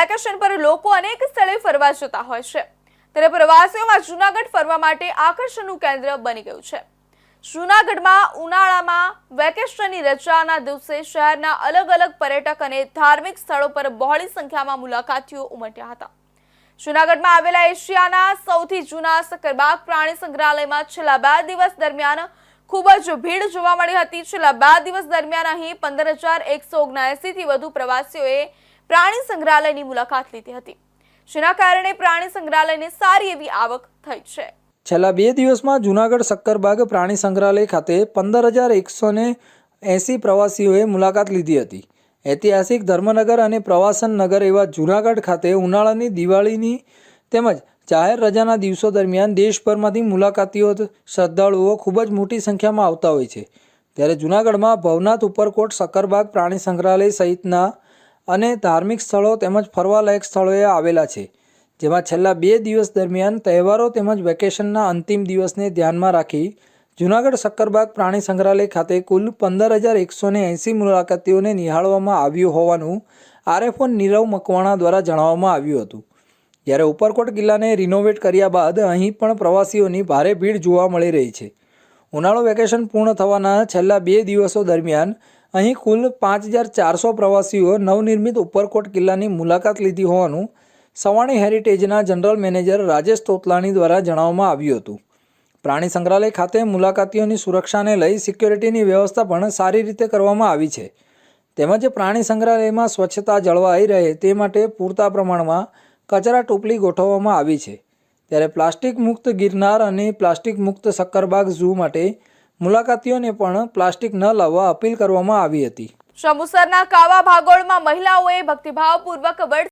Vacation પર લોકો અનેક સ્થળે ફરવા જતા હોય છે. ત્યારે પ્રવાસીઓમાં જૂનાગઢ ફરવા માટે આકર્ષણનું કેન્દ્ર બની ગયું છે. જૂનાગઢમાં ઉનાળામાં વેકેશનની રજાના દિવસે શહેરના અલગ અલગ પર્યટક અને ધાર્મિક સ્થળો પર બહોળી સંખ્યામાં મુલાકાતીઓ ઉમટ્યા હતા. જૂનાગઢમાં આવેલા એશિયાના સૌથી જૂના સકરબાગ પ્રાણી સંગ્રહાલયમાં છેલ્લા બે દિવસ દરમિયાન ખૂબ જ ભીડ જોવા મળી હતી. છેલ્લા બે દિવસ દરમિયાન અહીં પંદર હજાર એકસો થી વધુ પ્રવાસીઓએ પ્રાણી સંગ્રહાલયની મુલાકાત લીધી હતી. જેના કારણે પ્રાણી સંગ્રહાલયને સારી એવી આવક થઈ છે. છેલ્લા બે દિવસમાં જૂનાગઢ સક્કરબાગ પ્રાણી સંગ્રહાલય ખાતે પંદર હજાર એકસો ને એંસી પ્રવાસીઓએ મુલાકાત લીધી હતી. ઐતિહાસિક ધર્મનગર અને પ્રવાસન નગર એવા જૂનાગઢ ખાતે ઉનાળાની દિવાળીની તેમજ જાહેર રજાના દિવસો દરમિયાન દેશભરમાંથી મુલાકાતીઓ શ્રદ્ધાળુઓ ખૂબ જ મોટી સંખ્યામાં આવતા હોય છે. ત્યારે જૂનાગઢમાં ભવનાથ ઉપરકોટ સક્કરબાગ પ્રાણી સંગ્રહાલય સહિતના અને ધાર્મિક સ્થળો તેમજ ફરવાલાયક સ્થળોએ આવેલા છે, જેમાં છેલ્લા બે દિવસ દરમિયાન તહેવારો તેમજ વેકેશનના અંતિમ દિવસને ધ્યાનમાં રાખી જૂનાગઢ સક્કરબાગ પ્રાણી સંગ્રહાલય ખાતે કુલ પંદર હજાર એકસો ને એંસી મુલાકાતીઓને નિહાળવામાં આવ્યું હોવાનું આરએફઓ નીરવ મકવાણા દ્વારા જણાવવામાં આવ્યું હતું. જ્યારે ઉપરકોટ કિલ્લાને રિનોવેટ કર્યા બાદ અહીં પણ પ્રવાસીઓની ભારે ભીડ જોવા મળી રહી છે. ઉનાળો વેકેશન પૂર્ણ થવાના છેલ્લા બે દિવસો દરમિયાન અહીં કુલ પાંચ હજાર ચારસો પ્રવાસીઓ નવનિર્મિત ઉપરકોટ કિલ્લાની મુલાકાત લીધી હોવાનું સવાણી હેરિટેજના જનરલ મેનેજર રાજેશ તોતલાણી દ્વારા જણાવવામાં આવ્યું હતું. પ્રાણી સંગ્રહાલય ખાતે મુલાકાતીઓની સુરક્ષાને લઈ સિક્યોરિટીની વ્યવસ્થા પણ સારી રીતે કરવામાં આવી છે. તેમજ પ્રાણી સંગ્રહાલયમાં સ્વચ્છતા જળવાઈ રહે તે માટે પૂરતા પ્રમાણમાં કચરા ટોપલી ગોઠવવામાં આવી છે. ત્યારે પ્લાસ્ટિક મુક્ત ગિરનાર અને પ્લાસ્ટિક મુક્ત સક્કરબાગ ઝૂ માટે મુલાકાતીઓને પણ પ્લાસ્ટિક ન લાવવા અપીલ કરવામાં આવી હતી. જંબુસરના કાવા ભાગોળમાં મહિલાઓએ ભક્તિભાવપૂર્વક વડ